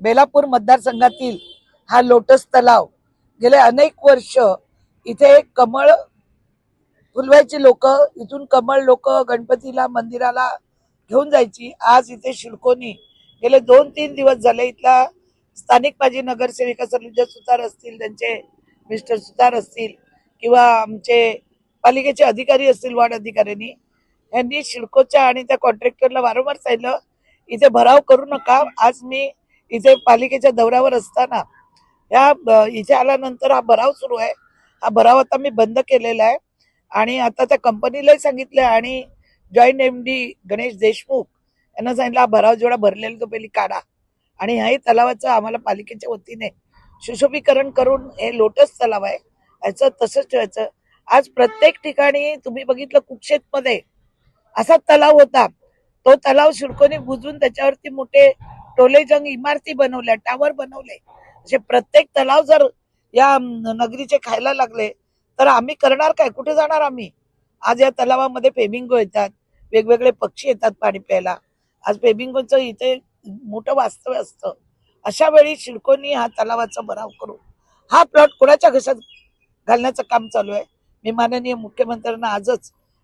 बेलापूर मतदारसंघातील हा लोटस तलाव गेले अनेक वर्ष इथे कमळ फुलवायची लोक इथून कमळ लोक गणपतीला मंदिराला घेऊन जायची. आज इथे शिडकोनी गेले दोन तीन दिवस झाले इथला स्थानिक माजी नगरसेविका सलुजा सुतार असतील त्यांचे मिस्टर सुतार असतील किंवा आमचे पालिकेचे अधिकारी असतील वार्ड अधिकाऱ्यांनी यांनी शिडकोच्या आणि त्या कॉन्ट्रॅक्टरला वारंवार सांगितलं इथे भराव करू नका. आज मी इथे पालिकेच्या दौऱ्यावर असताना या इथे आल्यानंतर हा भराव सुरू आहे. हा भराव आता मी बंद केलेला आहे. आणि आता त्या कंपनीलाही सांगितलं आणि joint M D Ganesh Deshmukh यांना सांगितलं हा भराव जेवढा भरलेला तो पहिली काढा. आणि ह्याही तलावाचं आम्हाला पालिकेच्या वतीने सुशोभीकरण करून हे लोटस तलाव आहे. याचं तसंच ठेवायचं. आज प्रत्येक ठिकाणी तुम्ही बघितलं कुक्षेतमध्ये असा तलाव होता. तो तलाव शिडकोनी बुजून त्याच्यावरती मोठे टोलेजंग इमारती बनवल्या टावर बनवले. असे प्रत्येक तलाव जर या नगरीचे खायला लागले तर आम्ही करणार काय? कुठे जाणार आम्ही? आज या तलावामध्ये फेमिंगो येतात वेगवेगळे पक्षी येतात पाणी प्यायला. आज फेमिंगोचं इथे मोठं वास्तव्य असतं. अशा वेळी शिडकोनी हा तलावाचा भराव करू. हा प्लॉट कोणाच्या घशात घालण्याचं काम चालू आहे? मी माननीय मुख्यमंत्र्यांना आजच